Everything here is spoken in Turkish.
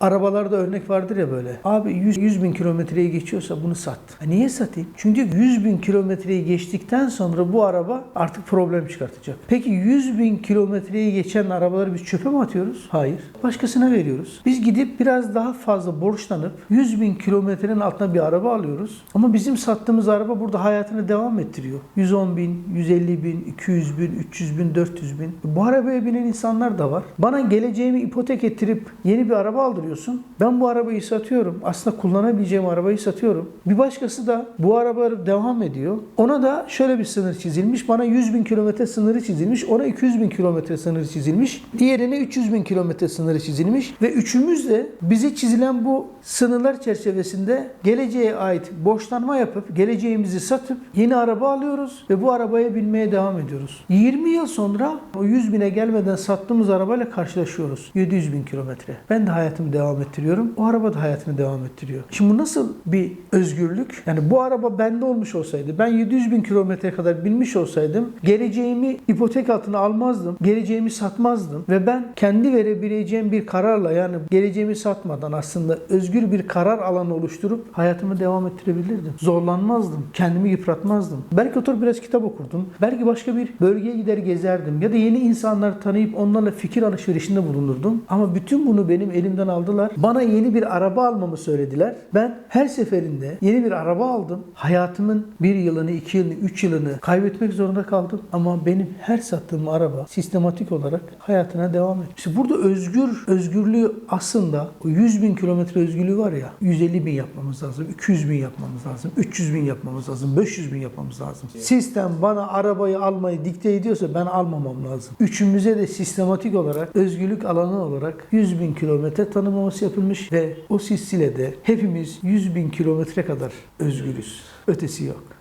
Arabalarda örnek vardır ya böyle. Abi 100, 100 bin kilometreyi geçiyorsa bunu sat. Ha, niye satayım? Çünkü 100 bin kilometreyi geçtikten sonra bu araba artık problem çıkartacak. Peki 100 bin kilometreyi geçen arabaları biz çöpe mi atıyoruz? Hayır. Başkasına veriyoruz. Biz gidip biraz daha fazla borçlanıp 100 bin kilometrenin altına bir araba alıyoruz. Ama bizim sattığımız araba burada hayatını devam ettiriyor. 110 bin, 150 bin, 200 bin, 300 bin, 400 bin. Bu arabaya binen insanlar da var. Bana geleceğimi ipotek ettirip yeni bir araba aldırıyorsun. Ben bu arabayı satıyorum. Aslında kullanabileceğim arabayı satıyorum. Bir başkası da bu araba devam ediyor. Ona da şöyle bir sınır çizilmiş. Bana 100 bin kilometre sınırı çizilmiş. Ona 200 bin kilometre sınırı çizilmiş. Diğerine 300 bin kilometre sınırı çizilmiş. Ve üçümüz de bize çizilen bu sınırlar çerçevesinde geleceğe ait borçlanma yapıp geleceğimizi satıp yeni araba alıyoruz ve bu arabaya binmeye devam ediyoruz. 20 yıl sonra o 100 bine gelmeden sattığımız arabayla karşılaşıyoruz. 700 bin kilometre. Ben de hayatımı devam ettiriyorum. O araba da hayatını devam ettiriyor. Şimdi bu nasıl bir özgürlük? Yani bu araba bende olmuş olsaydı, ben 700 bin kilometre kadar binmiş olsaydım, geleceğimi ipotek altına almazdım, geleceğimi satmazdım ve ben kendi verebileceğim bir kararla yani geleceğimi satmadan aslında özgür bir karar alanı oluşturup hayatımı devam ettirebilirdim. Zorlanmazdım, kendimi yıpratmazdım. Belki oturup biraz kitap okurdum, belki başka bir bölgeye gider gezerdim ya da yeni insanlar tanıyıp onlarla fikir alışverişinde bulunurdum. Ama bütün bunu benim elimden aldılar. Bana yeni bir araba almamı söylediler. Ben her seferinde yeni bir araba aldım. Hayatımın bir yılını, iki yılını, üç yılını kaybetmek zorunda kaldım. Ama benim her sattığım araba sistematik olarak hayatına devam ediyor. İşte burada özgür, özgürlüğü aslında o 100 bin kilometre özgürlüğü var ya 150 bin yapmamız lazım, 200 bin yapmamız lazım, 300 bin yapmamız lazım, 500 bin yapmamız lazım. Sistem bana arabayı almayı dikte ediyorsa ben almamam lazım. Üçümüze de sistematik olarak özgürlük alanı olarak 100 bin kilometre tanımlaması yapılmış ve o silsilede hepimiz 100 bin kilometre kadar özgürüz. Ötesi yok.